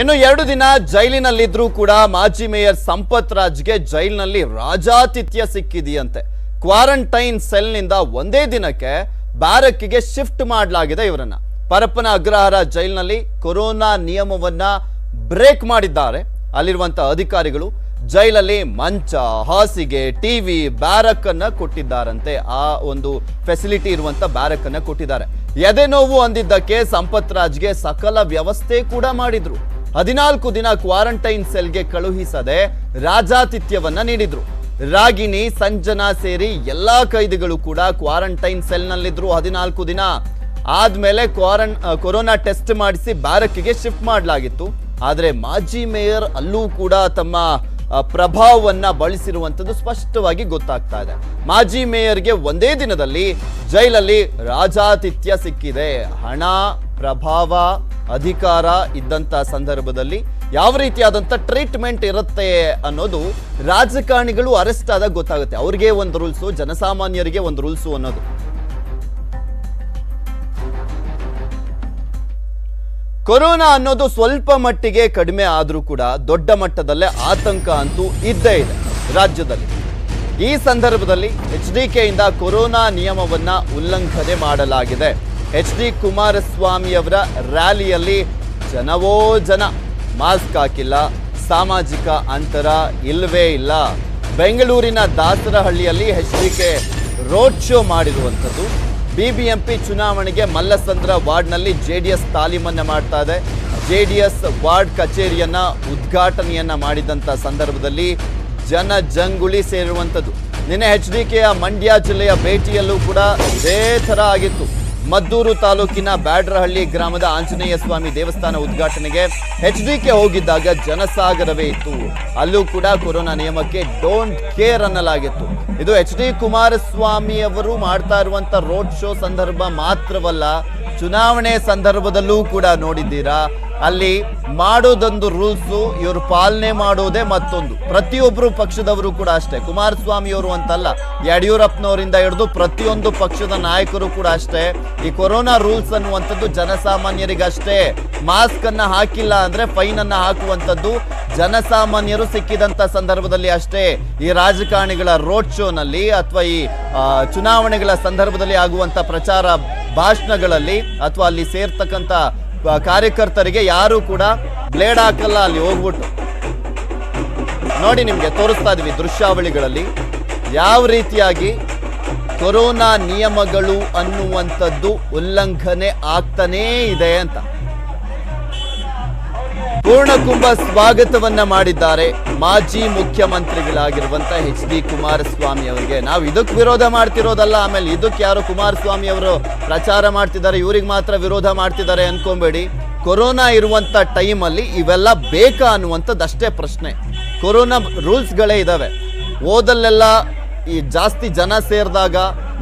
ಇನ್ನು ಎರಡು ದಿನ ಜೈಲಿನಲ್ಲಿದ್ರೂ ಕೂಡ ಮಾಜಿ ಮೇಯರ್ ಸಂಪತ್ ರಾಜ್ಗೆ ಜೈಲಿನಲ್ಲಿ ರಾಜಾತಿಥ್ಯ ಸಿಕ್ಕಿದೆಯಂತೆ. ಕ್ವಾರಂಟೈನ್ ಸೆಲ್ನಿಂದ ಒಂದೇ ದಿನಕ್ಕೆ ಬ್ಯಾರಕ್ಕಿಗೆ ಶಿಫ್ಟ್ ಮಾಡಲಾಗಿದೆ ಇವರನ್ನ. ಪರಪ್ಪನ ಅಗ್ರಹಾರ ಜೈಲಿನಲ್ಲಿ ಕೊರೋನಾ ನಿಯಮವನ್ನ ಬ್ರೇಕ್ ಮಾಡಿದ್ದಾರೆ. ಅಲ್ಲಿರುವಂತಹ ಅಧಿಕಾರಿಗಳು ಜೈಲಲ್ಲಿ ಮಂಚ, ಹಾಸಿಗೆ, ಟಿವಿ ಬ್ಯಾರಕ್ ಅನ್ನ ಕೊಟ್ಟಿದ್ದಾರಂತೆ. ಆ ಒಂದು ಫೆಸಿಲಿಟಿ ಇರುವಂತ ಬ್ಯಾರಕ್ ಅನ್ನ ಕೊಟ್ಟಿದ್ದಾರೆ. ಎದೆ ನೋವು ಅಂದಿದ್ದಕ್ಕೆ ಸಂಪತ್ ರಾಜ್ಗೆ ಸಕಲ ವ್ಯವಸ್ಥೆ ಕೂಡ ಮಾಡಿದ್ರು. ಹದಿನಾಲ್ಕು ದಿನ ಕ್ವಾರಂಟೈನ್ ಸೆಲ್ಗೆ ಕಳುಹಿಸದೆ ರಾಜಾತಿಥ್ಯವನ್ನ ನೀಡಿದ್ರು. ರಾಗಿಣಿ, ಸಂಜನಾ ಸೇರಿ ಎಲ್ಲಾ ಕೈದಿಗಳು ಕೂಡ ಕ್ವಾರಂಟೈನ್ ಸೆಲ್ನಲ್ಲಿದ್ರು ಹದಿನಾಲ್ಕು ದಿನ. ಆದ್ಮೇಲೆ ಕ್ವಾರನ್ ಕೊರೋನಾ ಟೆಸ್ಟ್ ಮಾಡಿಸಿ ಬ್ಯಾರಕ್ಕಿಗೆ ಶಿಫ್ಟ್ ಮಾಡಲಾಗಿತ್ತು. ಆದರೆ ಮಾಜಿ ಮೇಯರ್ ಅಲ್ಲೂ ಕೂಡ ತಮ್ಮ ಪ್ರಭಾವವನ್ನ ಬಳಸಿರುವಂತದ್ದು ಸ್ಪಷ್ಟವಾಗಿ ಗೊತ್ತಾಗ್ತಾ ಇದೆ. ಮಾಜಿ ಮೇಯರ್ಗೆ ಒಂದೇ ದಿನದಲ್ಲಿ ಜೈಲಲ್ಲಿ ರಾಜಾತಿಥ್ಯ ಸಿಕ್ಕಿದೆ. ಹಣ ಪ್ರಭಾವ, ಅಧಿಕಾರ ಇದ್ದಂತ ಸಂದರ್ಭದಲ್ಲಿ ಯಾವ ರೀತಿಯಾದಂತ ಟ್ರೀಟ್ಮೆಂಟ್ ಇರುತ್ತೆ ಅನ್ನೋದು ರಾಜಕಾರಣಿಗಳು ಅರೆಸ್ಟ್ ಆದಾಗ ಗೊತ್ತಾಗುತ್ತೆ. ಅವ್ರಿಗೆ ಒಂದು ರೂಲ್ಸು ಜನಸಾಮಾನ್ಯರಿಗೆ ಒಂದು ರೂಲ್ಸು ಅನ್ನೋದು. ಕೊರೋನಾ ಅನ್ನೋದು ಸ್ವಲ್ಪ ಮಟ್ಟಿಗೆ ಕಡಿಮೆ ಆದರೂ ಕೂಡ ದೊಡ್ಡ ಮಟ್ಟದಲ್ಲೇ ಆತಂಕ ಅಂತೂ ಇದ್ದೇ ಇದೆ ರಾಜ್ಯದಲ್ಲಿ. ಈ ಸಂದರ್ಭದಲ್ಲಿ ಎಚ್ ಡಿ ಕೆಯಿಂದ ಕೊರೋನಾ ನಿಯಮವನ್ನ ಉಲ್ಲಂಘನೆ ಮಾಡಲಾಗಿದೆ. ಎಚ್ ಡಿ ಕುಮಾರಸ್ವಾಮಿಯವರ ರ್ಯಾಲಿಯಲ್ಲಿ ಜನವೋ ಜನ. ಮಾಸ್ಕ್ ಹಾಕಿಲ್ಲ, ಸಾಮಾಜಿಕ ಅಂತರ ಇಲ್ಲವೇ ಇಲ್ಲ. ಬೆಂಗಳೂರಿನ ದಾಸರಹಳ್ಳಿಯಲ್ಲಿ H D K road show ಮಾಡಿರುವಂಥದ್ದು. ಬಿಬಿಎಂಪಿ ಚುನಾವಣೆಗೆ ಮಲ್ಲಸಂದ್ರ ವಾರ್ಡ್ನಲ್ಲಿ ಜೆ ಡಿ ಎಸ್ ತಾಲೀಮನ್ನ ಮಾಡ್ತಾ ಇದೆ. ಜೆ ಡಿ ಎಸ್ ವಾರ್ಡ್ ಕಚೇರಿಯನ್ನು ಉದ್ಘಾಟನೆಯನ್ನು ಮಾಡಿದಂಥ ಸಂದರ್ಭದಲ್ಲಿ ಜನ ಜಂಗುಳಿ ಸೇರುವಂಥದ್ದು. ನಿನ್ನೆ ಎಚ್ ಡಿ ಕೆಯ ಮಂಡ್ಯ ಜಿಲ್ಲೆಯ ಭೇಟಿಯಲ್ಲೂ ಕೂಡ ಇದೇ ಥರ ಆಗಿತ್ತು. ಮದ್ದೂರು ತಾಲೂಕಿನ ಬ್ಯಾಡ್ರಹಳ್ಳಿ ಗ್ರಾಮದ ಆಂಜನೇಯ ಸ್ವಾಮಿ ದೇವಸ್ಥಾನ ಉದ್ಘಾಟನೆಗೆ ಎಚ್ ಡಿಕೆ ಹೋಗಿದ್ದಾಗ ಜನಸಾಗರವೇ ಇತ್ತು. ಅಲ್ಲೂ ಕೂಡ ಕೊರೋನಾ ನಿಯಮಕ್ಕೆ ಡೋಂಟ್ ಕೇರ್ ಅನ್ನಲಾಗಿತ್ತು. ಇದು ಎಚ್ ಡಿ ಕುಮಾರಸ್ವಾಮಿ ಅವರು ಮಾಡ್ತಾ ಇರುವಂತ ರೋಡ್ ಶೋ ಸಂದರ್ಭ ಮಾತ್ರವಲ್ಲ, ಚುನಾವಣೆ ಸಂದರ್ಭದಲ್ಲೂ ಕೂಡ ನೋಡಿದ್ದೀರಾ? ಅಲ್ಲಿ ಮಾಡೋದೊಂದು ರೂಲ್ಸು, ಇವರು ಪಾಲನೆ ಮಾಡೋದೇ ಮತ್ತೊಂದು. ಪ್ರತಿಯೊಬ್ಬರು ಪಕ್ಷದವರು ಕೂಡ ಅಷ್ಟೇ. ಕುಮಾರಸ್ವಾಮಿ ಅವರು ಅಂತಲ್ಲ, ಯಡಿಯೂರಪ್ಪನವರಿಂದ ಹಿಡಿದು ಪ್ರತಿಯೊಂದು ಪಕ್ಷದ ನಾಯಕರು ಕೂಡ ಅಷ್ಟೇ. ಈ ಕೊರೋನಾ ರೂಲ್ಸ್ ಅನ್ನುವಂಥದ್ದು ಜನಸಾಮಾನ್ಯರಿಗಷ್ಟೇ. ಮಾಸ್ಕ್ ಅನ್ನ ಹಾಕಿಲ್ಲ ಅಂದ್ರೆ ಫೈನ್ ಅನ್ನ ಹಾಕುವಂಥದ್ದು ಜನಸಾಮಾನ್ಯರು ಸಿಕ್ಕಿದಂತ ಸಂದರ್ಭದಲ್ಲಿ ಅಷ್ಟೇ. ಈ ರಾಜಕಾರಣಿಗಳ ರೋಡ್ ಶೋನಲ್ಲಿ ಅಥವಾ ಈ ಚುನಾವಣೆಗಳ ಸಂದರ್ಭದಲ್ಲಿ ಆಗುವಂತ ಪ್ರಚಾರ ಭಾಷಣಗಳಲ್ಲಿ ಅಥವಾ ಅಲ್ಲಿ ಸೇರ್ತಕ್ಕಂಥ ಕಾರ್ಯಕರ್ತರಿಗೆ ಯಾರು ಕೂಡ ಬ್ಲೇಡ್ ಹಾಕಲ್ಲ, ಅಲ್ಲಿ ಹೋಗ್ಬಿಟ್ಟು. ನೋಡಿ ನಿಮಗೆ ತೋರಿಸ್ತಾ ಇದೀವಿ ದೃಶ್ಯಾವಳಿಗಳಲ್ಲಿ. ಯಾವ ರೀತಿಯಾಗಿ ಕೊರೋನಾ ನಿಯಮಗಳು ಅನ್ನುವಂಥದ್ದು ಉಲ್ಲಂಘನೆ ಆಗ್ತಾನೇ ಇದೆ ಅಂತ. ಪೂರ್ಣಕುಂಭ ಸ್ವಾಗತವನ್ನ ಮಾಡಿದ್ದಾರೆ ಮಾಜಿ ಮುಖ್ಯಮಂತ್ರಿಗಳಾಗಿರುವಂತ ಎಚ್ ಡಿ ಕುಮಾರಸ್ವಾಮಿ ಅವರಿಗೆ. ನಾವು ಇದಕ್ಕೆ ವಿರೋಧ ಮಾಡ್ತಿರೋದಲ್ಲ, ಆಮೇಲೆ ಇದಕ್ಕೆ ಯಾರು ಕುಮಾರಸ್ವಾಮಿ ಅವರು ಪ್ರಚಾರ ಮಾಡ್ತಿದ್ದಾರೆ, ಇವ್ರಿಗೆ ಮಾತ್ರ ವಿರೋಧ ಮಾಡ್ತಿದ್ದಾರೆ ಅನ್ಕೊಂಬೇಡಿ. ಕೊರೋನಾ ಇರುವಂತ ಟೈಮಲ್ಲಿ ಇವೆಲ್ಲ ಬೇಕಾ ಅನ್ನುವಂಥದ್ದಷ್ಟೇ ಪ್ರಶ್ನೆ. ಕೊರೋನಾ ರೂಲ್ಸ್ಗಳೇ ಇದಾವೆ. ಓದಲ್ಲೆಲ್ಲ ಈ ಜಾಸ್ತಿ ಜನ ಸೇರಿದಾಗ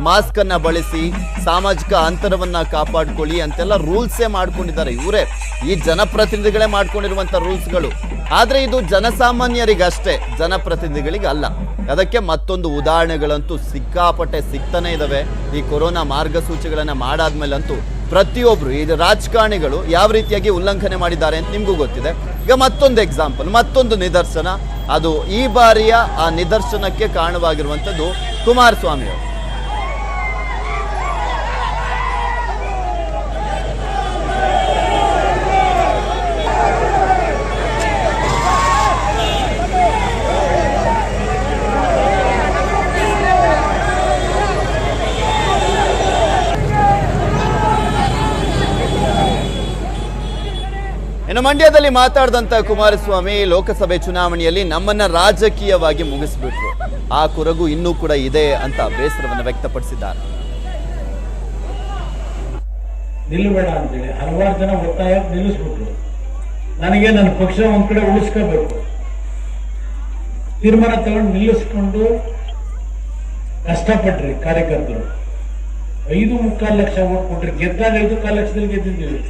ಮಾಸ್ಕ್ ಅನ್ನ ಬಳಸಿ ಸಾಮಾಜಿಕ ಅಂತರವನ್ನ ಕಾಪಾಡ್ಕೊಳ್ಳಿ ಅಂತೆಲ್ಲ ರೂಲ್ಸೇ ಮಾಡ್ಕೊಂಡಿದ್ದಾರೆ ಇವರೇ. ಈ ಜನಪ್ರತಿನಿಧಿಗಳೇ ಮಾಡ್ಕೊಂಡಿರುವಂತ ರೂಲ್ಸ್ಗಳು. ಆದ್ರೆ ಇದು ಜನಸಾಮಾನ್ಯರಿಗಷ್ಟೇ ಜನಪ್ರತಿನಿಧಿಗಳಿಗೆ ಅಲ್ಲ ಅದಕ್ಕೆ ಮತ್ತೊಂದು ಉದಾಹರಣೆಗಳಂತೂ ಸಿಕ್ಕಾಪಟ್ಟೆ ಸಿಗ್ತಾನೆ ಇದಾವೆ. ಈ ಕೊರೋನಾ ಮಾರ್ಗಸೂಚಿಗಳನ್ನ ಮಾಡಾದ್ಮೇಲಂತೂ ಪ್ರತಿಯೊಬ್ರು, ಈ ರಾಜಕಾರಣಿಗಳು ಯಾವ ರೀತಿಯಾಗಿ ಉಲ್ಲಂಘನೆ ಮಾಡಿದ್ದಾರೆ ಅಂತ ನಿಮಗೂ ಗೊತ್ತಿದೆ. ಈಗ ಮತ್ತೊಂದು ಎಕ್ಸಾಂಪಲ್ ಮತ್ತೊಂದು ನಿದರ್ಶನ. ಅದು ಈ ಬಾರಿಯ ಆ ನಿದರ್ಶನಕ್ಕೆ ಕಾರಣವಾಗಿರುವಂಥದ್ದು ಕುಮಾರಸ್ವಾಮಿ ಅವರು ಇನ್ನು ಮಂಡ್ಯದಲ್ಲಿ ಮಾತಾಡಿದಂತ ಕುಮಾರಸ್ವಾಮಿ ಲೋಕಸಭೆ ಚುನಾವಣೆಯಲ್ಲಿ ನಮ್ಮನ್ನ ರಾಜಕೀಯವಾಗಿ ಮುಗಿಸ್ಬಿಟ್ರು. ಆ ಕೊರಗು ಇನ್ನೂ ಕೂಡ ಇದೆ ಅಂತ ಬೇಸರವನ್ನು ವ್ಯಕ್ತಪಡಿಸಿದ್ದಾರೆ. ನಿಲ್ಲಬೇಡ ಅಂತೇಳಿ ಹಲವಾರು ಜನ ಒತ್ತಾಯ ನಿಲ್ಲಿಸ್ಬಿಟ್ರು. ನನಗೆ ನನ್ನ ಪಕ್ಷ ಒಂದ್ ಕಡೆ ಉಳಿಸ್ಕೋಬೇಕು. ತೀರ್ಮಾನ ತಗೊಂಡು ನಿಲ್ಲಿಸ್ಕೊಂಡು ಕಷ್ಟಪಟ್ರಿ ಕಾರ್ಯಕರ್ತರು. ಐದು ಮುಕ್ಕಾಲು ಲಕ್ಷ ಓಟ್ ಕೊಟ್ರಿ. ಗೆದ್ದಾಗ ಐದು ಕಾಲು ಲಕ್ಷದಲ್ಲಿ ಗೆದ್ದಿದ್ದೀವಿ.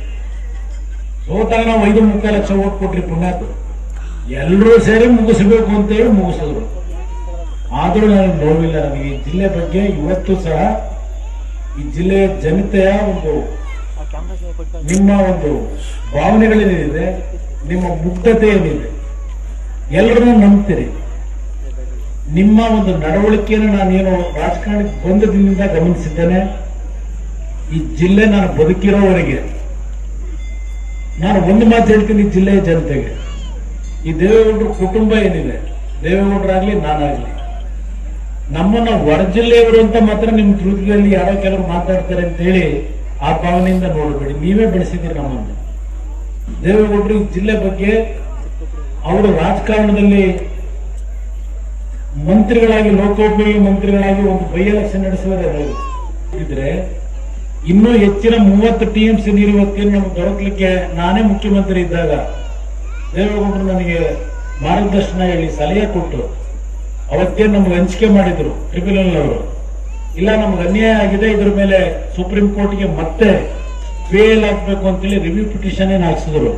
ಸೋತಾಗ ನಾವು ಐದು ಮುಕ್ಕಾಲು ಲಕ್ಷ ಓಟ್ ಕೊಟ್ರಿ ಪುಣ್ಯಾತು ಎಲ್ಲರೂ ಸೇರಿ ಮುಗಿಸ್ಬೇಕು ಅಂತೇಳಿ ಮುಗಿಸಿದ್ರು. ಆದರೂ ನನಗೆ ನೋವಿಲ್ಲ. ನನಗೆ ಈ ಜಿಲ್ಲೆ ಬಗ್ಗೆ ಇವತ್ತು ಸಹ ಈ ಜಿಲ್ಲೆಯ ಜನತೆಯ ಒಂದು ನಿಮ್ಮ ಒಂದು ಭಾವನೆಗಳೇನಿದೆ, ನಿಮ್ಮ ಮುಗ್ಧತೆ ಏನಿದೆ ಎಲ್ಲರನ್ನೂ ನಂಬ್ತೀರಿ. ನಿಮ್ಮ ಒಂದು ನಡವಳಿಕೆಯನ್ನು ನಾನೇನು ರಾಜಕಾರಣಕ್ಕೆ ದಿನದಿಂದ ಗಮನಿಸಿದ್ದೇನೆ. ಈ ಜಿಲ್ಲೆ ನಾನು ಬದುಕಿರೋವರೆಗೆ ನಾನು ಒಂದು ಮಾತು ಹೇಳ್ತೀನಿ ಜಿಲ್ಲೆಯ ಜನತೆಗೆ. ಈ ದೇವೇಗೌಡರ ಕುಟುಂಬ ಏನಿದೆ, ದೇವೇಗೌಡರಾಗ್ಲಿ ನಾನಾಗ್ಲಿ, ನಮ್ಮನ್ನ ಹೊರ ಜಿಲ್ಲೆಯವರು ಅಂತ ಮಾತ್ರ ನಿಮ್ ತೃಪ್ತಿಯಲ್ಲಿ ಯಾರೋ ಕೆಲವರು ಮಾತಾಡ್ತಾರೆ ಅಂತ ಹೇಳಿ ಆ ಭಾವನೆಯಿಂದ ನೋಡಬೇಡಿ. ನೀವೇ ಬೆಳೆಸಿದ್ದೀರಿ ನಮ್ಮನ್ನು. ದೇವೇಗೌಡರು ಈ ಜಿಲ್ಲೆ ಬಗ್ಗೆ ಅವರು ರಾಜಕಾರಣದಲ್ಲಿ ಮಂತ್ರಿಗಳಾಗಿ, ಲೋಕೋಪಯೋಗಿ ಮಂತ್ರಿಗಳಾಗಿ ಒಂದು ಬೈ ಎಲೆಕ್ಷನ್ ನಡೆಸಿದ್ರೆ ಇನ್ನೂ ಹೆಚ್ಚಿನ ಮೂವತ್ತು ಟಿ ಎಂ ಸಿ ನೀರು ಇವತ್ತೇನು ನಮ್ಗೆ ದೊರಕಲಿಕ್ಕೆ ನಾನೇ ಮುಖ್ಯಮಂತ್ರಿ ಇದ್ದಾಗ ದೇವೇಗೌಡರು ನನಗೆ ಮಾರ್ಗದರ್ಶನ ಹೇಳಿ ಸಲಹೆ ಕೊಟ್ಟು ಅವತ್ತೇನು ನಮ್ಗೆ ಹಂಚಿಕೆ ಮಾಡಿದ್ರು ಟ್ರಿಬ್ಯುನಲ್ ಅವರು. ಇಲ್ಲ, ನಮ್ಗೆ ಅನ್ಯಾಯ ಆಗಿದೆ, ಇದ್ರ ಮೇಲೆ ಸುಪ್ರೀಂ ಕೋರ್ಟ್ಗೆ ಮತ್ತೆ ಫೇಲ್ ಆಗ್ಬೇಕು ಅಂತೇಳಿ ರಿವ್ಯೂ ಪಿಟಿಷನ್ ಏನು ಹಾಕ್ಸಿದ್ರು.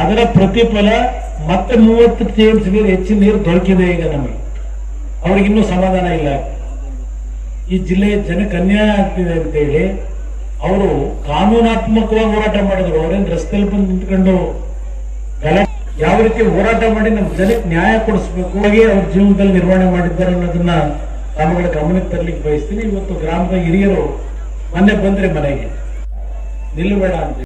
ಅದರ ಪ್ರತಿಫಲ ಮತ್ತೆ ಮೂವತ್ತು ಟಿ ಎಂ ಸಿ ನೀರು, ಹೆಚ್ಚಿನ ನೀರು ದೊರಕಿದೆ ಈಗ ನಮಗೆ. ಅವ್ರಿಗಿನ್ನೂ ಸಮಾಧಾನ ಇಲ್ಲ. ಈ ಜಿಲ್ಲೆಯ ಜನಕ್ಕೆ ಅನ್ಯಾಯ ಆಗ್ತಿದೆ ಅಂತ ಹೇಳಿ ಅವರು ಕಾನೂನಾತ್ಮಕವಾಗಿ ಹೋರಾಟ ಮಾಡಿದ್ರು. ಅವರೇನು ರಸ್ತೆಯಲ್ಲಿ ಬಂದು ನಿಂತ್ಕೊಂಡು ಯಾವ ರೀತಿ ಹೋರಾಟ ಮಾಡಿ ನಮ್ಮ ಜನಕ್ಕೆ ನ್ಯಾಯ ಕೊಡಿಸ್ಬೇಕು, ಹಾಗೆ ಅವ್ರ ಜೀವನದಲ್ಲಿ ನಿರ್ವಹಣೆ ಮಾಡಿದ್ದಾರೆ ಅನ್ನೋದನ್ನ ಗ್ರಾಮಗಳ ಗಮನಕ್ಕೆ ತರಲಿಕ್ಕೆ ಬಯಸ್ತೀನಿ. ಇವತ್ತು ಗ್ರಾಮದ ಹಿರಿಯರು ಮೊನ್ನೆ ಬಂದ್ರೆ ಮನೆಗೆ. ನಿಲ್ಲಬೇಡ ಅಂತ